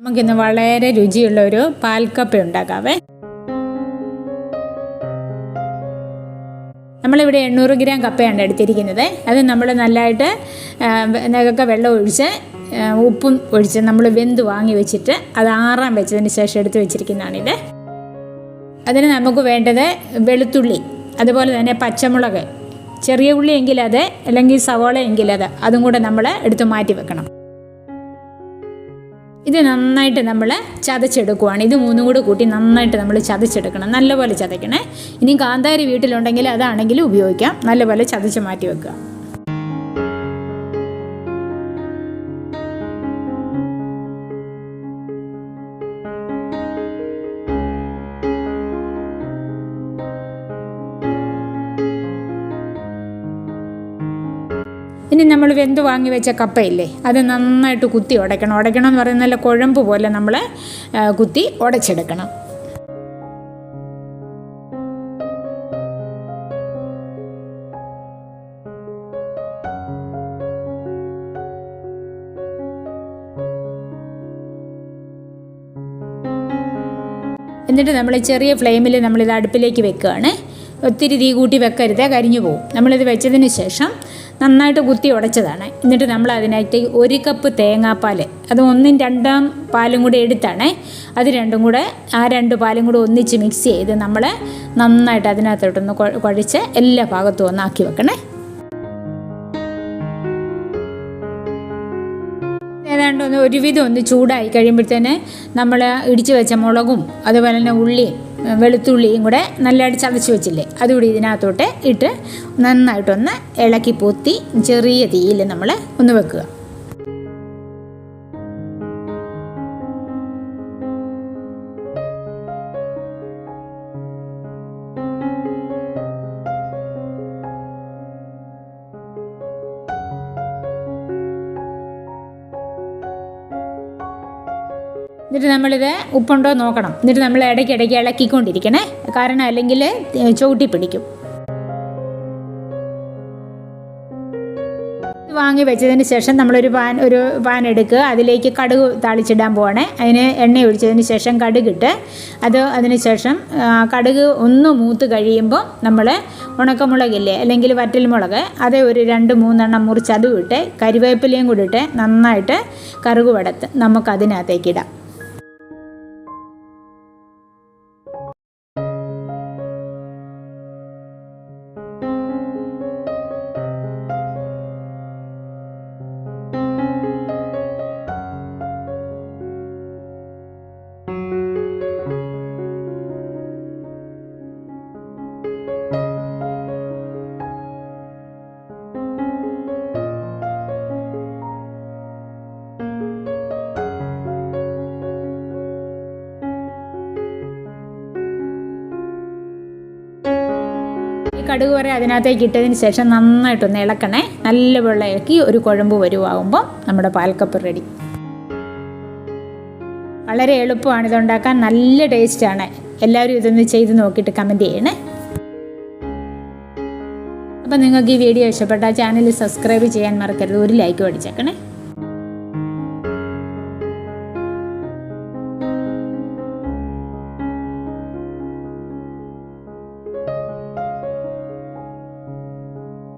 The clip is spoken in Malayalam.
നമുക്കിന്ന് വളരെ രുചിയുള്ള ഒരു പാൽക്കപ്പ ഉണ്ടാക്കാവേ. നമ്മളിവിടെ എണ്ണൂറ് ഗ്രാം കപ്പയാണ് എടുത്തിരിക്കുന്നത്. അത് നമ്മൾ നല്ലതായിട്ട് നകൊക്കെ വെള്ളം ഒഴിച്ച് ഉപ്പും ഒഴിച്ച് നമ്മൾ വെന്ത് വാങ്ങി വെച്ചിട്ട് അത് ആറാൻ വെച്ചതിന് ശേഷം എടുത്ത് വെച്ചിരിക്കുന്നതാണിത് അതിന് നമുക്ക് വേണ്ടത് വെളുത്തുള്ളി അതുപോലെ തന്നെ പച്ചമുളക് ചെറിയ ഉള്ളി എങ്കിലത് അല്ലെങ്കിൽ സവോള എങ്കിൽ അത് അതും കൂടെ നമ്മൾ എടുത്ത് മാറ്റി വെക്കണം. ഇത് നന്നായിട്ട് നമ്മൾ ചതച്ചെടുക്കുവാണ്. ഇത് മൂന്നും കൂടെ കൂട്ടി നന്നായിട്ട് നമ്മൾ ചതച്ചെടുക്കണം. നല്ലപോലെ ചതയ്ക്കണേ. ഇനി കാന്താരി വീട്ടിലുണ്ടെങ്കിൽ അതാണെങ്കിലും ഉപയോഗിക്കാം. നല്ലപോലെ ചതച്ച് മാറ്റി വെക്കുക. ഇനി നമ്മൾ വെന്ത് വാങ്ങി വെച്ച കപ്പയില്ലേ അത് നന്നായിട്ട് കുത്തി ഉടയ്ക്കണം. ഉടയ്ക്കണം എന്ന് പറയുന്ന നല്ല കുഴമ്പ് പോലെ നമ്മൾ കുത്തി ഉടച്ചെടുക്കണം. എന്നിട്ട് നമ്മൾ ചെറിയ ഫ്ലെയിമിൽ നമ്മളിത് അടുപ്പിലേക്ക് വെക്കുകയാണ്. ഒത്തിരി തീ കൂട്ടി വെക്കരുത് കരിഞ്ഞു പോകും നമ്മളിത് വെച്ചതിന് ശേഷം നന്നായിട്ട് കുത്തി ഉടച്ചതാണ്. എന്നിട്ട് നമ്മൾ അതിനായിട്ട് ഒരു കപ്പ് തേങ്ങാപ്പാൽ അത് ഒന്നും രണ്ടാം പാലും കൂടെ എടുത്താണ്. അത് രണ്ടും കൂടെ ആ രണ്ട് പാലും കൂടെ ഒന്നിച്ച് മിക്സ് ചെയ്ത് നമ്മൾ നന്നായിട്ട് അതിനകത്തോട്ടൊന്ന് കുഴ- കുഴച്ച് എല്ലാ ഭാഗത്തും ഒന്നാക്കി വെക്കണേ. ഏതാണ്ട് ഒന്ന് ഒരുവിധം ഒന്ന് ചൂടായി കഴിയുമ്പോഴത്തേന് നമ്മൾ ഇടിച്ചു വെച്ച മുളകും അതുപോലെ തന്നെ ഉള്ളിയും വെളുത്തുള്ളിയും കൂടെ നല്ലതായിട്ട് ചതച്ച് വെച്ചില്ലേ? അതുകൂടി ഇതിനകത്തോട്ട് ഇട്ട് നന്നായിട്ടൊന്ന് ഇളക്കി പൊത്തി ചെറിയ തീയിൽ നമ്മൾ ഒന്ന് വെക്കുക. എന്നിട്ട് നമ്മളിത് ഉപ്പുണ്ടോ നോക്കണം. എന്നിട്ട് നമ്മൾ ഇടയ്ക്കിടയ്ക്ക് ഇളക്കിക്കൊണ്ടിരിക്കണേ. കാരണം അല്ലെങ്കിൽ ചവിട്ടി പിടിക്കും. വാങ്ങി വെച്ചതിന് ശേഷം നമ്മളൊരു പാൻ ഒരു പാൻ എടുക്കുക. അതിലേക്ക് കടുക് താളിച്ചിടാൻ പോവാണേ. അതിന് എണ്ണ ഒഴിച്ചതിന് ശേഷം കടുകിട്ട് അത് അതിന് ശേഷം കടുക് ഒന്ന് മൂത്ത് കഴിയുമ്പോൾ നമ്മൾ ഉണക്കമുളകില്ലേ അല്ലെങ്കിൽ വറ്റൽമുളക് അത് ഒരു രണ്ട് മൂന്നെണ്ണം മുറിച്ച് അതും ഇട്ട് കരിവേപ്പിലയും കൂടി ഇട്ട് നന്നായിട്ട് കറുക് വടത്ത് കടുക് വരെ അതിനകത്തേക്ക് ഇട്ടതിന് ശേഷം നന്നായിട്ടൊന്ന് ഇളക്കണേ. നല്ല വെള്ളം ഇളക്കി ഒരു കുഴമ്പ് വരുവാകുമ്പോൾ നമ്മുടെ പാൽക്കപ്പ് റെഡി വളരെ എളുപ്പമാണ് ഇതുണ്ടാക്കാൻ. നല്ല ടേസ്റ്റാണ് എല്ലാവരും ഇതൊന്ന് ചെയ്ത് നോക്കിയിട്ട് കമന്റ് ചെയ്യണേ. അപ്പം നിങ്ങൾക്ക് ഈ വീഡിയോ ഇഷ്ടപ്പെട്ടാൽ ചാനൽ സബ്സ്ക്രൈബ് ചെയ്യാൻ മറക്കരുത്. ഒരു ലൈക്ക് അടിച്ചേക്കണേ.